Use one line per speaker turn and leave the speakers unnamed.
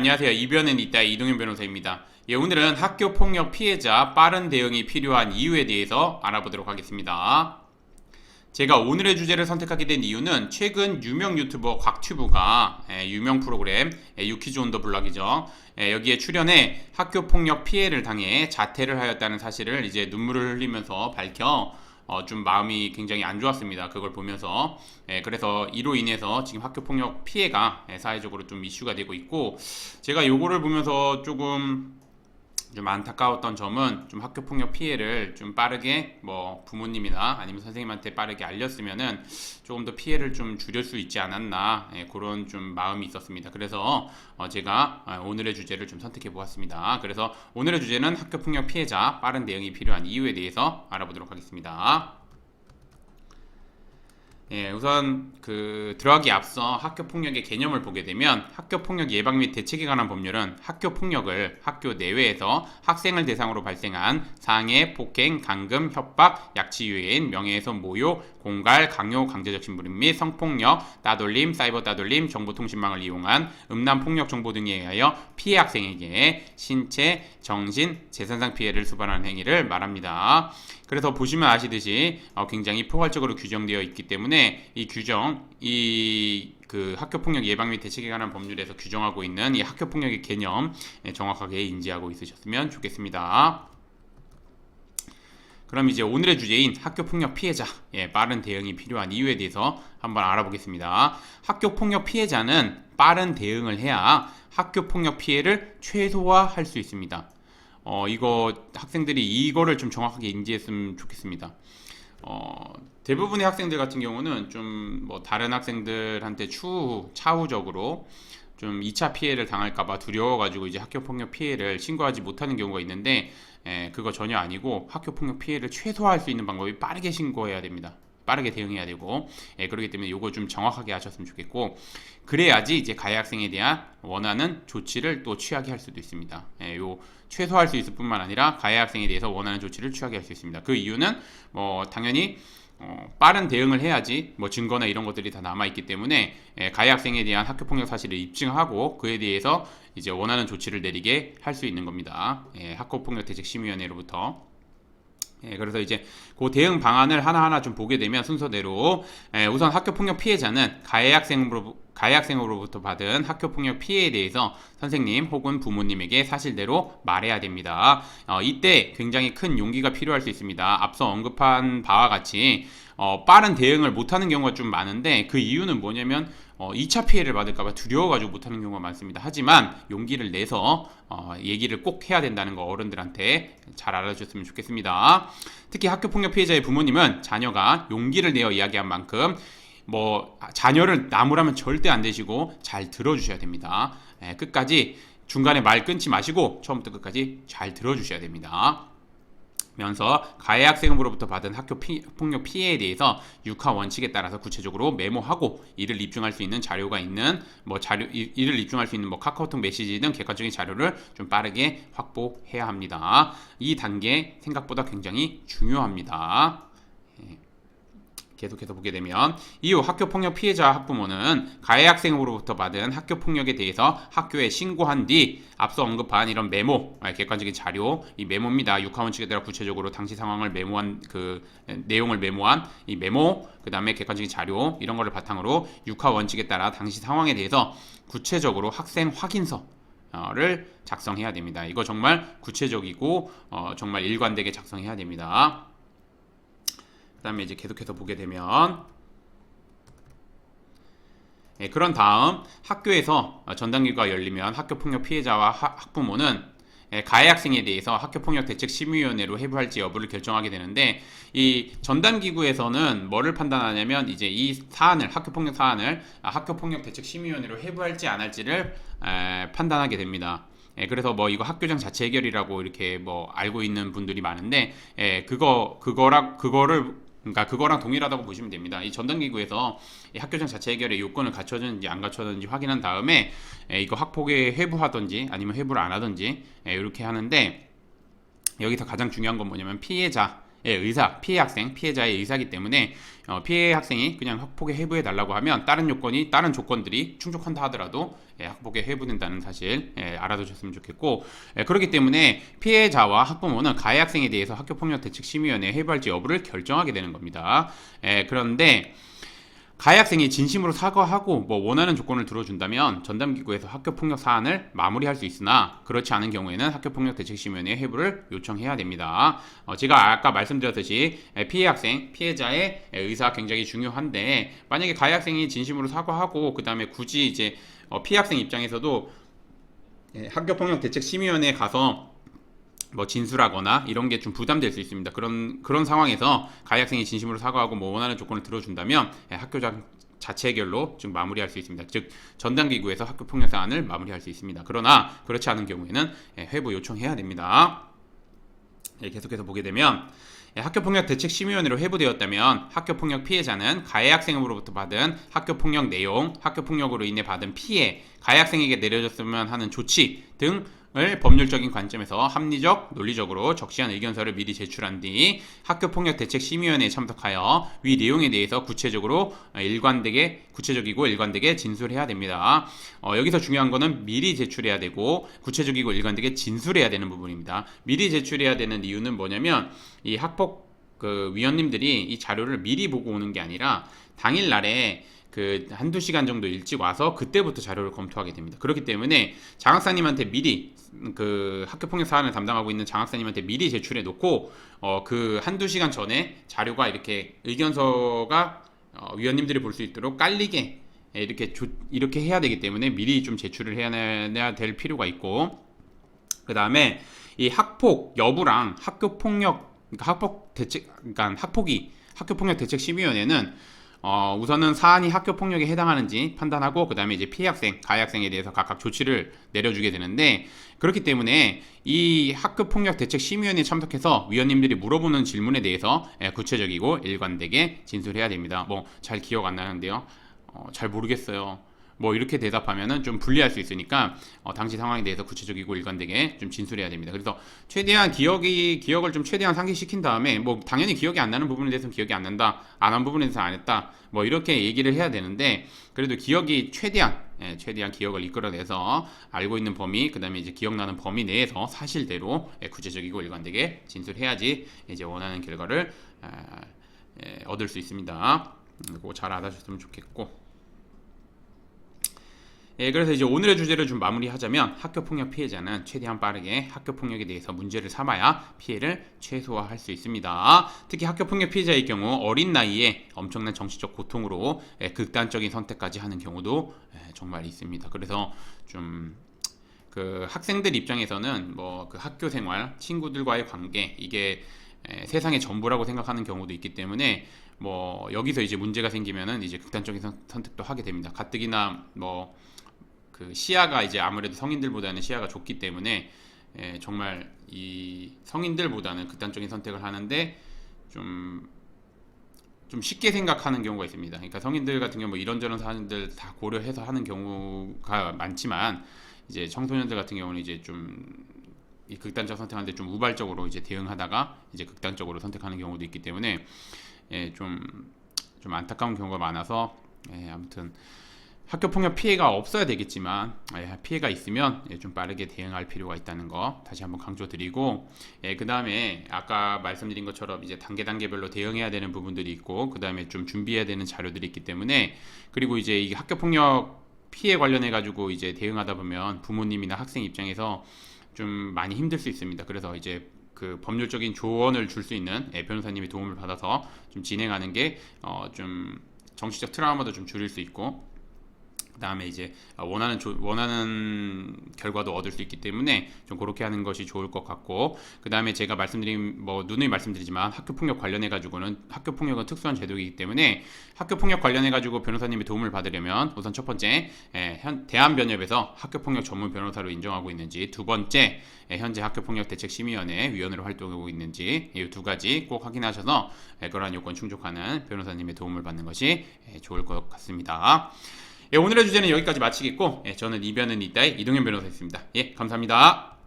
안녕하세요. 이변은 있다 이동현 변호사입니다. 예, 오늘은 학교 폭력 피해자 빠른 대응이 필요한 이유에 대해서 알아보도록 하겠습니다. 제가 오늘의 주제를 선택하게 된 이유는 최근 유명 유튜버 곽튜브가 예, 유명 프로그램 예, 유키즈 온 더 블럭이죠. 예, 여기에 출연해 학교 폭력 피해를 당해 자퇴를 하였다는 사실을 이제 눈물을 흘리면서 밝혀 어, 좀 마음이 굉장히 안 좋았습니다. 그걸 보면서. 예, 그래서 이로 인해서 지금 학교 폭력 피해가 예, 사회적으로 좀 이슈가 되고 있고, 제가 요거를 보면서 조금 좀 안타까웠던 점은 좀 학교 폭력 피해를 좀 빠르게 뭐 부모님이나 아니면 선생님한테 빠르게 알렸으면은 조금 더 피해를 좀 줄일 수 있지 않았나 예, 그런 좀 마음이 있었습니다. 그래서 어, 제가 어, 오늘의 주제를 좀 선택해 보았습니다. 그래서 오늘의 주제는 학교 폭력 피해자 빠른 대응이 필요한 이유에 대해서 알아보도록 하겠습니다. 예, 우선 그 들어가기 앞서 학교 폭력의 개념을 보게 되면 학교 폭력 예방 및 대책에 관한 법률은 학교 폭력을 학교 내외에서 학생을 대상으로 발생한 상해, 폭행, 감금, 협박, 약취유인, 명예훼손, 모욕, 공갈, 강요, 강제적 심부름 및 성폭력, 따돌림, 사이버 따돌림, 정보통신망을 이용한 음란 폭력 정보 등에 의하여 피해 학생에게 신체, 정신, 재산상 피해를 수반하는 행위를 말합니다. 그래서 보시면 아시듯이 어, 굉장히 포괄적으로 규정되어 있기 때문에 이 규정, 이 그 학교 폭력 예방 및 대책에 관한 법률에서 규정하고 있는 이 학교 폭력의 개념 예, 정확하게 인지하고 있으셨으면 좋겠습니다. 그럼 이제 오늘의 주제인 학교 폭력 피해자 예, 빠른 대응이 필요한 이유에 대해서 한번 알아보겠습니다. 학교 폭력 피해자는 빠른 대응을 해야 학교 폭력 피해를 최소화할 수 있습니다. 어, 이거 학생들이 이거를 좀 정확하게 인지했으면 좋겠습니다. 어, 대부분의 학생들 같은 경우는 좀 뭐 다른 학생들한테 추후 차후적으로 좀 2차 피해를 당할까봐 두려워가지고 이제 학교 폭력 피해를 신고하지 못하는 경우가 있는데 에, 그거 전혀 아니고 학교 폭력 피해를 최소화할 수 있는 방법이 빠르게 신고해야 됩니다. 빠르게 대응해야 되고 예, 그렇기 때문에 이거 좀 정확하게 하셨으면 좋겠고 그래야지 이제 가해 학생에 대한 원하는 조치를 또 취하게 할 수도 있습니다. 예, 요 최소화할 수 있을 뿐만 아니라 가해 학생에 대해서 원하는 조치를 취하게 할 수 있습니다. 그 이유는 뭐 당연히 어, 빠른 대응을 해야지 뭐 증거나 이런 것들이 다 남아 있기 때문에 예, 가해 학생에 대한 학교 폭력 사실을 입증하고 그에 대해서 이제 원하는 조치를 내리게 할 수 있는 겁니다. 예, 학교 폭력 대책 심의위원회로부터 예, 그래서 이제 그 대응 방안을 하나하나 좀 보게 되면 순서대로 예, 우선 학교 폭력 피해자는 가해 학생으로 가해 학생으로부터 받은 학교 폭력 피해에 대해서 선생님 혹은 부모님에게 사실대로 말해야 됩니다. 어, 이때 굉장히 큰 용기가 필요할 수 있습니다. 앞서 언급한 바와 같이 어, 빠른 대응을 못하는 경우가 좀 많은데 그 이유는 뭐냐면 어, 2차 피해를 받을까봐 두려워가지고 못하는 경우가 많습니다. 하지만 용기를 내서 어, 얘기를 꼭 해야 된다는 거 어른들한테 잘 알아주셨으면 좋겠습니다. 특히 학교 폭력 피해자의 부모님은 자녀가 용기를 내어 이야기한 만큼 뭐 자녀를 나무라면 절대 안 되시고 잘 들어주셔야 됩니다. 예, 끝까지 중간에 말 끊지 마시고 처음부터 끝까지 잘 들어주셔야 됩니다. 면서 가해 학생으로부터 받은 학교 피, 폭력 피해에 대해서 육하 원칙에 따라서 구체적으로 메모하고 이를 입증할 수 있는 자료가 있는 뭐 자료 이, 이를 입증할 수 있는 뭐 카카오톡 메시지 등 객관적인 자료를 좀 빠르게 확보해야 합니다. 이 단계 생각보다 굉장히 중요합니다. 예. 계속해서 보게 되면 이후 학교 폭력 피해자 학부모는 가해 학생으로부터 받은 학교 폭력에 대해서 학교에 신고한 뒤 앞서 언급한 이런 메모, 아, 객관적인 자료, 이 메모입니다. 육하원 측에 따라 구체적으로 당시 상황을 메모한 그 내용을 메모한 이 메모, 그 다음에 객관적인 자료 이런 거를 바탕으로 육하 원칙에 따라 당시 상황에 대해서 구체적으로 학생 확인서 를 작성해야 됩니다. 이거 정말 구체적이고 어, 정말 일관되게 작성해야 됩니다. 그 다음에 이제 계속해서 보게 되면 예, 그런 다음 학교에서 전담기구가 열리면 학교폭력 피해자와 하, 학부모는 예, 가해 학생에 대해서 학교폭력 대책 심의위원회로 회부할지 여부를 결정하게 되는데 이 전담기구에서는 뭐를 판단하냐면 이제 이 사안을 학교폭력 사안을 학교폭력 대책 심의위원회로 회부할지 안 할지를 에, 판단하게 됩니다. 예, 그래서 뭐 이거 학교장 자체 해결이라고 이렇게 뭐 알고 있는 분들이 많은데 예, 그거 그거랑 그거를 그러니까 그거랑 동일하다고 보시면 됩니다. 이 전담기구에서 이 학교장 자체 해결의 요건을 갖춰졌는지 안 갖춰졌는지 확인한 다음에 에, 이거 학폭에 회부하든지 아니면 회부를 안 하든지 에, 이렇게 하는데 여기서 가장 중요한 건 뭐냐면 피해자 의사, 피해 학생, 피해자의 의사이기 때문에 어, 피해 학생이 그냥 학폭에 해부해 달라고 하면 다른 요건이 다른 조건들이 충족한다 하더라도 예, 학폭에 해부된다는 사실 예, 알아두셨으면 좋겠고 예, 그렇기 때문에 피해자와 학부모는 가해 학생에 대해서 학교폭력 대책 심의위원회에 해부할지 여부를 결정하게 되는 겁니다. 예, 그런데 가해 학생이 진심으로 사과하고 뭐 원하는 조건을 들어준다면 전담기구에서 학교폭력 사안을 마무리할 수 있으나 그렇지 않은 경우에는 학교폭력 대책심의위원회에 해부를 요청해야 됩니다. 어, 제가 아까 말씀드렸듯이 에, 피해 학생, 피해자의 에, 의사가 굉장히 중요한데 만약에 가해 학생이 진심으로 사과하고 그 다음에 굳이 이제 어, 피해 학생 입장에서도 예, 학교폭력 대책심의위원회에 가서 뭐 진술하거나 이런 게 좀 부담될 수 있습니다. 그런 그런 상황에서 가해 학생이 진심으로 사과하고 뭐 원하는 조건을 들어준다면 예, 학교장 자체 해결로 좀 마무리할 수 있습니다. 즉 전담 기구에서 학교 폭력 사안을 마무리할 수 있습니다. 그러나 그렇지 않은 경우에는 예, 회부 요청해야 됩니다. 예, 계속해서 보게 되면 예, 학교폭력 대책심의위원회로 회부되었다면 학교폭력 피해자는 가해 학생으로부터 받은 학교폭력 내용, 학교폭력으로 인해 받은 피해, 가해 학생에게 내려졌으면 하는 조치 등 을 법률적인 관점에서 합리적, 논리적으로 적시한 의견서를 미리 제출한 뒤 학교폭력대책심의위원회에 참석하여 위 내용에 대해서 구체적으로 일관되게 구체적이고 일관되게 진술해야 됩니다. 어, 여기서 중요한 거는 미리 제출해야 되고 구체적이고 일관되게 진술해야 되는 부분입니다. 미리 제출해야 되는 이유는 뭐냐면 이 학폭 그 위원님들이 이 자료를 미리 보고 오는 게 아니라 당일 날에 그 한두 시간 정도 일찍 와서 그때부터 자료를 검토하게 됩니다. 그렇기 때문에 장학사님한테 미리 그 학교 폭력 사안을 담당하고 있는 장학사님한테 미리 제출해 놓고 어 그 한두 시간 전에 자료가 이렇게 의견서가 어 위원님들이 볼 수 있도록 깔리게 예, 이렇게 조, 이렇게 해야 되기 때문에 미리 좀 제출을 해야, 해야 될 필요가 있고 그 다음에 이 학폭 여부랑 학교 폭력 그러니까 학폭 대책 그러니까 학폭이 학교 폭력 대책 심의위원회는 어, 우선은 사안이 학교 폭력에 해당하는지 판단하고 그 다음에 이제 피해 학생, 가해 학생에 대해서 각각 조치를 내려주게 되는데 그렇기 때문에 이 학교 폭력 대책 심의위원회에 참석해서 위원님들이 물어보는 질문에 대해서 예, 구체적이고 일관되게 진술해야 됩니다. 뭐 잘 기억 안 나는데요. 어, 잘 모르겠어요. 뭐 이렇게 대답하면은 좀 불리할 수 있으니까 어, 당시 상황에 대해서 구체적이고 일관되게 좀 진술해야 됩니다. 그래서 최대한 기억이 기억을 좀 최대한 상기시킨 다음에 뭐 당연히 기억이 안 나는 부분에 대해서는 기억이 안 난다, 안 한 부분에 대해서 안 했다, 뭐 이렇게 얘기를 해야 되는데 그래도 기억이 최대한 예, 최대한 기억을 이끌어내서 알고 있는 범위, 그 다음에 이제 기억나는 범위 내에서 사실대로 예, 구체적이고 일관되게 진술해야지 이제 원하는 결과를 아, 예, 얻을 수 있습니다. 그거 잘 알아주셨으면 좋겠고. 예, 그래서 이제 오늘의 주제를 좀 마무리하자면 학교 폭력 피해자는 최대한 빠르게 학교 폭력에 대해서 문제를 삼아야 피해를 최소화할 수 있습니다. 특히 학교 폭력 피해자의 경우 어린 나이에 엄청난 정신적 고통으로 예, 극단적인 선택까지 하는 경우도 예, 정말 있습니다. 그래서 좀그 학생들 입장에서는 뭐 그 학교 생활, 친구들과의 관계 이게 에, 세상의 전부라고 생각하는 경우도 있기 때문에 뭐 여기서 이제 문제가 생기면은 이제 극단적인 선, 선택도 하게 됩니다. 가뜩이나 뭐 그 시야가 이제 아무래도 성인들보다는 시야가 좁기 때문에 에, 정말 이 성인들보다는 극단적인 선택을 하는데 좀 좀 쉽게 생각하는 경우가 있습니다. 그러니까 성인들 같은 경우 뭐 이런저런 사안들 다 고려해서 하는 경우가 많지만 이제 청소년들 같은 경우는 이제 좀 이 극단적 선택하는데 좀 우발적으로 이제 대응하다가 이제 극단적으로 선택하는 경우도 있기 때문에 예, 좀, 좀 안타까운 경우가 많아서 예, 아무튼 학교 폭력 피해가 없어야 되겠지만 예, 피해가 있으면 예, 좀 빠르게 대응할 필요가 있다는 거 다시 한번 강조드리고 예, 그 다음에 아까 말씀드린 것처럼 이제 단계 단계별로 대응해야 되는 부분들이 있고 그 다음에 좀 준비해야 되는 자료들이 있기 때문에 그리고 이제 이 학교 폭력 피해 관련해 가지고 이제 대응하다 보면 부모님이나 학생 입장에서 좀 많이 힘들 수 있습니다. 그래서 이제 그 법률적인 조언을 줄 수 있는 예, 변호사님의 도움을 받아서 좀 진행하는 게 어, 좀 정치적 트라우마도 좀 줄일 수 있고 그다음에 이제 원하는 조, 원하는 결과도 얻을 수 있기 때문에 좀 그렇게 하는 것이 좋을 것 같고 그다음에 제가 말씀드린 뭐 누누이 말씀드리지만 학교 폭력 관련해 가지고는 학교 폭력은 특수한 제도이기 때문에 학교 폭력 관련해 가지고 변호사님의 도움을 받으려면 우선 첫 번째 예, 현, 대한변협에서 학교 폭력 전문 변호사로 인정하고 있는지 두 번째 예, 현재 학교 폭력 대책 심의위원회 위원으로 활동하고 있는지 이 두 가지 꼭 확인하셔서 예, 그러한 요건 충족하는 변호사님의 도움을 받는 것이 예, 좋을 것 같습니다. 예, 오늘의 주제는 여기까지 마치겠고 예, 저는 이변은 이따의 이동현 변호사였습니다. 예, 감사합니다.